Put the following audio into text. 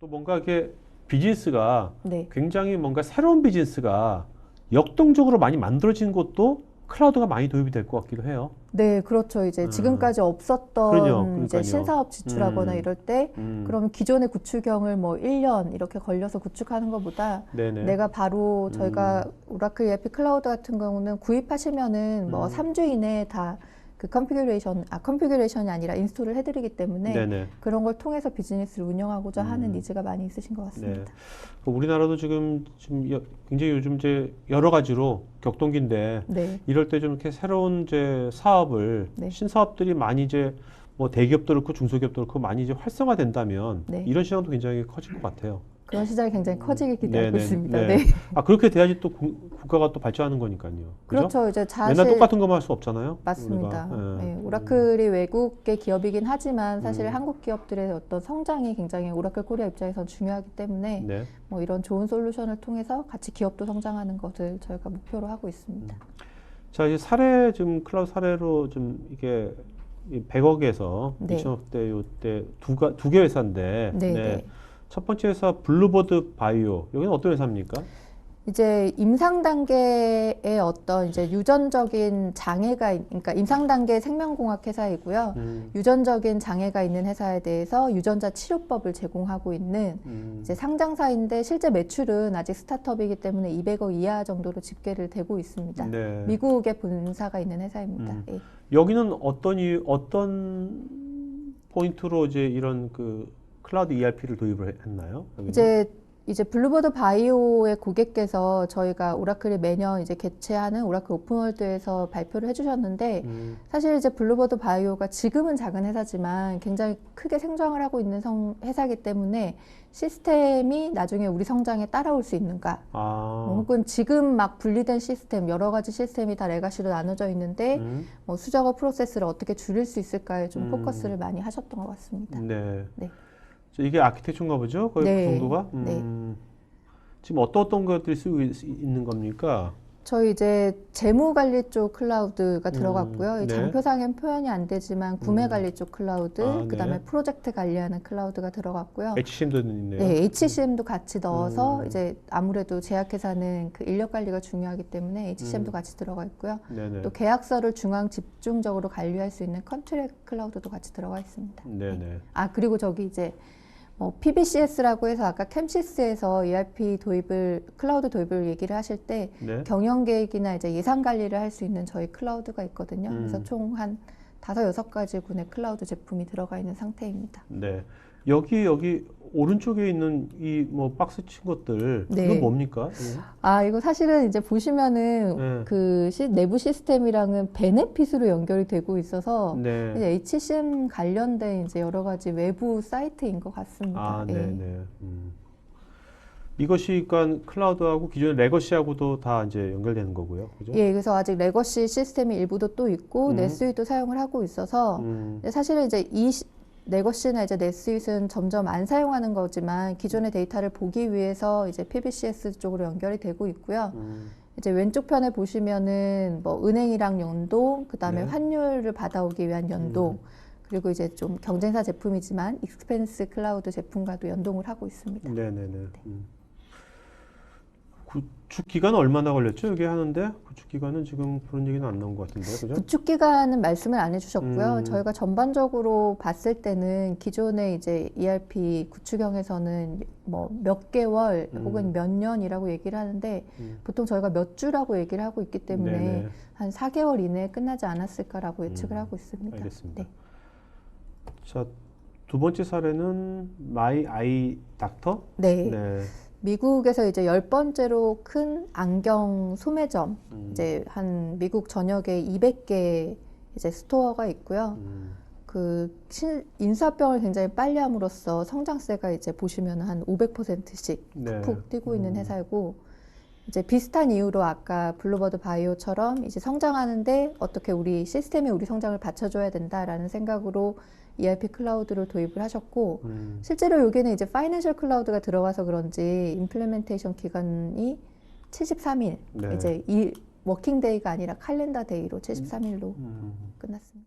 또 뭔가 이게 비즈니스가 네. 굉장히 뭔가 새로운 비즈니스가 역동적으로 많이 만들어진 것도 클라우드가 많이 도입이 될 것 같기도 해요. 네, 그렇죠. 이제 음. 지금까지 없었던 그럼요, 이제. 신사업 지출하거나 음. 이럴 때 음, 그러면 기존의 구축형을 뭐 1년 이렇게 걸려서 구축하는 것보다 네네. 내가 바로 저희가 오라클 ERP 클라우드 같은 경우는 구입하시면은 뭐 음. 3주 이내에 다 그 컨피규레이션 아 컨피규레이션이 아니라 인스톨을 해드리기 때문에 네네. 그런 걸 통해서 비즈니스를 운영하고자 하는 음. 니즈가 많이 있으신 것 같습니다. 그 우리나라도 지금 지금 여- 굉장히 요즘 이제 여러 가지로 격동기인데 네, 이럴 때 좀 이렇게 새로운 이제 사업을 네. 신사업들이 많이 이제 뭐 대기업도 그렇고 중소기업도 그렇고 많이 이제 활성화된다면 네. 이런 시장도 굉장히 커질 것 같아요. 그런 시장이 굉장히 커지길 기대하고 네네, 있습니다. 네. 네. 아 그렇게 돼야지 또 구- 국가가 또 발전하는 거니까요. 그죠? 그렇죠. 이제 자실 맨날 똑같은 것만 할 수 없잖아요. 맞습니다. 우리가. 예. 네, 오라클이 외국의 기업이긴 하지만 사실 음. 한국 기업들의 어떤 성장이 굉장히 오라클 코리아 입장에선 중요하기 때문에 네. 뭐 이런 좋은 솔루션을 통해서 같이 기업도 성장하는 것을 저희가 목표로 하고 있습니다. 자 이제 사례 좀 클라우드 사례로 좀 이게 100억에서 네. 2천억대 요때 두가 두 개 회사인데 네, 네. 첫 번째 회사 블루버드 바이오 여기는 어떤 회사입니까? 이제 임상 단계의 어떤 이제 유전적인 장애가 있- 그러니까 임상 단계 생명공학 회사이고요. 음, 유전적인 장애가 있는 회사에 대해서 유전자 치료법을 제공하고 있는 음, 이제 상장사인데 실제 매출은 아직 스타트업이기 때문에 200억 이하 정도로 집계를 되고 있습니다. 네. 미국에 본사가 있는 회사입니다. 음. 예. 여기는 어떤 이 어떤 포인트로 이제 이런 그 클라우드 ERP를 도입을 했- 했나요? 여기는? 이제 이제 블루버드 바이오의 고객께서 저희가 오라클이 매년 이제 개최하는 오라클 오픈월드에서 발표를 해주셨는데 음, 사실 이제 블루버드 바이오가 지금은 작은 회사지만 굉장히 크게 성장을 하고 있는 성, 회사이기 때문에 시스템이 나중에 우리 성장에 따라올 수 있는가 아, 뭐 혹은 지금 막 분리된 시스템 여러 가지 시스템이 다 레가시로 나눠져 있는데 음, 뭐 수작업 프로세스를 어떻게 줄일 수 있을까에 좀 음. 포커스를 많이 하셨던 것 같습니다. 네. 네. 저 이게 아키텍처인가 보죠? 거의 네, 그 정도가? 네. 음, 지금 어떤 어떤 것들이 쓰고 있- 있는 겁니까? 저희 이제 재무 관리 쪽 클라우드가 들어갔고요. 이 네. 장표상엔 표현이 안 되지만 구매 음. 관리 쪽 클라우드, 아, 네. 그다음에 프로젝트 관리하는 클라우드가 들어갔고요. HCM도 있네요. 네, HCM도 같이 넣어서 음. 이제 아무래도 제약회사는 그 인력 관리가 중요하기 때문에 HCM도 음. 같이 들어가 있고요. 네네. 또 계약서를 중앙 집중적으로 관리할 수 있는 컨트랙 클라우드도 같이 들어가 있습니다. 네네. 아 그리고 저기 이제 뭐 PBCS라고 해서 아까 캠시스에서 ERP 도입을 클라우드 도입을 얘기를 하실 때 네. 경영 계획이나 이제 예산 관리를 할 수 있는 저희 클라우드가 있거든요. 그래서 음. 총한 다섯 여섯 가지 군의 클라우드 제품이 들어가 있는 상태입니다. 네. 여기 여기 오른쪽에 있는 이 뭐 박스 친 것들 네. 이건 뭡니까? 예. 아 이거 사실은 이제 보시면은 네. 그 시- 내부 시스템이랑은 베네핏으로 연결이 되고 있어서 네. 이제 HCM 관련된 이제 여러 가지 외부 사이트인 것 같습니다. 아, 예. 네 네. 음. 이것이 그러니까 클라우드하고 기존의 레거시하고도 다 이제 연결되는 거고요. 그죠? 예, 그래서 아직 레거시 시스템이 일부도 또 있고 음. 넷스윗도 사용을 하고 있어서 음. 사실은 이제 이 시- 레거시나 이제 넷스윗은 점점 안 사용하는 거지만 기존의 데이터를 보기 위해서 이제 PBCS 쪽으로 연결이 되고 있고요. 음. 이제 왼쪽 편에 보시면은 뭐 은행이랑 연동, 그다음에 네. 환율을 받아오기 위한 연동, 음. 그리고 이제 좀 경쟁사 제품이지만 익스펜스 클라우드 제품과도 연동을 하고 있습니다. 네네네. 음. 구축 기간 얼마나 걸렸죠? 여기 하는데 구축 기간은 지금 그런 얘기는 안 나온 것 같은데, 그죠? 구축 기간은 말씀을 안 해주셨고요. 음. 저희가 전반적으로 봤을 때는 기존의 이제 ERP 구축형에서는 뭐 몇 개월 음. 혹은 몇 년이라고 얘기를 하는데 음. 보통 저희가 몇 주라고 얘기를 하고 있기 때문에 네네. 한 4개월 이내에 끝나지 않았을까라고 예측을 음. 하고 있습니다. 알겠습니다. 네. 자, 두 번째 사례는 마이 아이 닥터. 네. 네. 미국에서 이제 열 번째로 큰 안경 소매점 음. 이제 한 미국 전역에 200개 이제 스토어가 있고요. 음. 그 신- 인수합병을 굉장히 빨리 함으로써 성장세가 이제 보시면 한 500%씩 네. 푹 뛰고 있는 음. 회사이고 이제 비슷한 이유로 아까 블루버드 바이오처럼 이제 성장하는데 어떻게 우리 시스템이 우리 성장을 받쳐줘야 된다라는 생각으로 ERP 클라우드를 도입을 하셨고 음. 실제로 여기는 이제 파이낸셜 클라우드가 들어가서 그런지 임플레멘테이션 기간이 73일 네. 이제 일 워킹 데이가 아니라 칼렌더 데이로 73일로 음. 끝났습니다.